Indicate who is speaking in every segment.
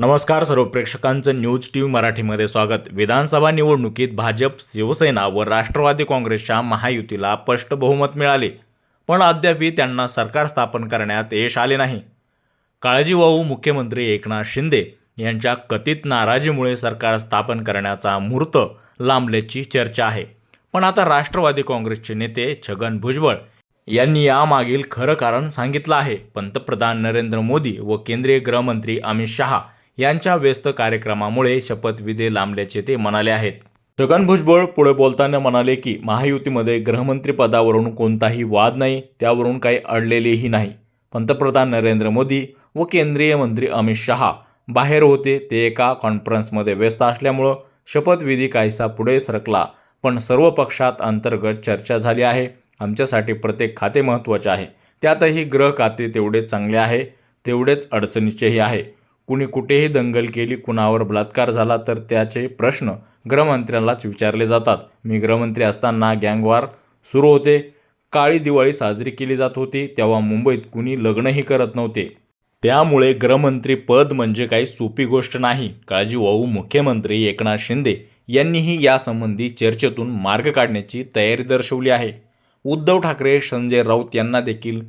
Speaker 1: नमस्कार सर्व प्रेक्षकांचं news T V मराठीमध्ये स्वागत. विधानसभा निवडणुकीत भाजप शिवसेना व राष्ट्रवादी काँग्रेसच्या महायुतीला स्पष्ट बहुमत मिळाले. पण अद्यापही त्यांना सरकार स्थापन करण्यात यश आले नाही. काळजीवाहू मुख्यमंत्री एकनाथ शिंदे यांच्या कथित नाराजीमुळे सरकार स्थापन करण्याचा मुहूर्त लांबल्याची चर्चा आहे. पण आता राष्ट्रवादी काँग्रेसचे नेते छगन भुजबळ यांनी यामागील खरं कारण सांगितलं आहे. पंतप्रधान नरेंद्र मोदी व केंद्रीय गृहमंत्री अमित शहा यांच्या व्यस्त कार्यक्रमामुळे शपथविधी लांबल्याचे ते म्हणाले आहेत. छगन भुजबळ पुढे बोलताना म्हणाले की महायुतीमध्ये गृहमंत्री पदावरून कोणताही वाद नाही त्यावरून काही अडलेलेही नाही. पंतप्रधान नरेंद्र मोदी व केंद्रीय मंत्री अमित शहा बाहेर होते ते एका कॉन्फरन्समध्ये व्यस्त असल्यामुळं शपथविधी काहीसा पुढे सरकला पण सर्व पक्षात अंतर्गत चर्चा झाली आहे. आमच्यासाठी प्रत्येक खाते महत्त्वाचे आहे. त्यातही ग्रह खाते तेवढे चांगले आहे तेवढेच अडचणीचेही आहे. कुणी कुठेही दंगल केली कुणावर बलात्कार झाला तर त्याचे प्रश्न गृहमंत्र्यांनाच विचारले जातात. मी गृहमंत्री असताना गँगवार सुरू होते. काळी दिवाळी साजरी केली जात होती तेव्हा मुंबईत कुणी लग्नही करत नव्हते. त्यामुळे गृहमंत्री पद म्हणजे काही सोपी गोष्ट नाही. काळजीवाहू मुख्यमंत्री एकनाथ शिंदे यांनीही यासंबंधी चर्चेतून मार्ग काढण्याची तयारी दर्शवली आहे. उद्धव ठाकरे संजय राऊत यांना देखील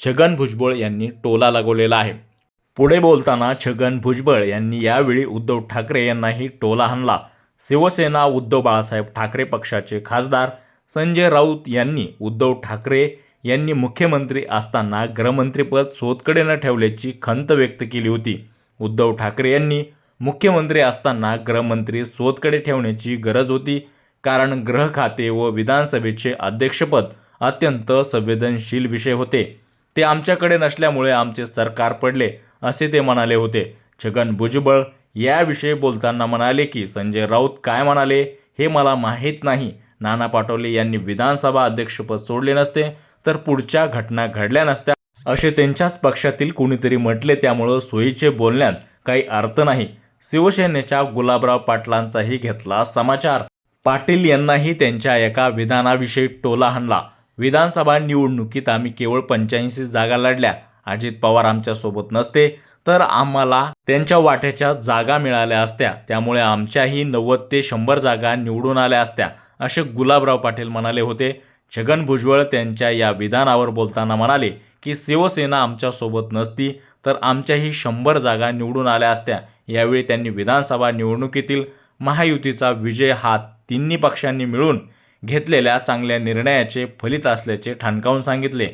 Speaker 1: छगन भुजबळ यांनी टोला लागवलेला आहे. पुढे बोलताना छगन भुजबळ यांनी यावेळी उद्धव ठाकरे यांनाही टोला हाणला. शिवसेना उद्धव बाळासाहेब ठाकरे पक्षाचे खासदार संजय राऊत यांनी उद्धव ठाकरे यांनी मुख्यमंत्री असताना गृहमंत्रीपद सोतकडे न ठेवल्याची खंत व्यक्त केली होती. उद्धव ठाकरे यांनी मुख्यमंत्री असताना गृहमंत्री सोतकडे ठेवण्याची गरज होती कारण गृह खाते व विधानसभेचे अध्यक्षपद अत्यंत संवेदनशील विषय होते. ते आमच्याकडे नसल्यामुळे आमचे सरकार पडले. असे ते म्हणाले होते. छगन भुजबळ याविषयी बोलताना म्हणाले की संजय राऊत काय म्हणाले हे मला माहीत नाही. नाना पाटोले यांनी विधानसभा अध्यक्षपद सोडले नसते तर पुढच्या घटना घडल्या नसत्या. असे त्यांच्याच पक्षातील कुणीतरी म्हटले त्यामुळं सोयीचे बोलण्यात काही अर्थ नाही. शिवसेनेच्या गुलाबराव पाटलांचाही घेतला समाचार. पाटील यांनाही त्यांच्या एका विधानाविषयी टोला हाणला. विधानसभा निवडणुकीत आम्ही केवळ पंच्याऐंशी जागा लढल्या. अजित पवार आमच्यासोबत नसते तर आम्हाला त्यांच्या वाट्याच्या जागा मिळाल्या असत्या. त्यामुळे आमच्याही नव्वद ते शंभर जागा निवडून आल्या असत्या असे गुलाबराव पाटील म्हणाले होते. छगन भुजबळ त्यांच्या या विधानावर बोलताना म्हणाले की शिवसेना आमच्यासोबत नसती तर आमच्याही शंभर जागा निवडून आल्या असत्या. यावेळी त्यांनी विधानसभा निवडणुकीतील महायुतीचा विजय हा तिन्ही पक्षांनी मिळून घेतलेल्या चांगल्या निर्णयाचे फलित असल्याचे ठणकावून सांगितले.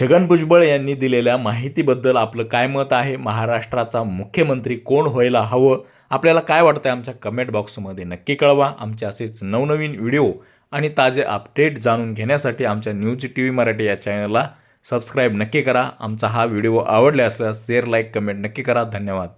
Speaker 1: छगन भुजबळ यांनी दिलेल्या माहितीबद्दल आपलं काय मत आहे? महाराष्ट्राचा मुख्यमंत्री कोण व्हायला हवं? आपल्याला काय वाटतं आमच्या कमेंट बॉक्समध्ये नक्की कळवा. आमचे असेच नवनवीन व्हिडिओ आणि ताजे अपडेट जाणून घेण्यासाठी आमच्या न्यूज टी व्ही मराठी या चॅनलला सबस्क्राईब नक्की करा. आमचा हा व्हिडिओ आवडला असल्यास शेअर लाईक कमेंट नक्की करा. धन्यवाद.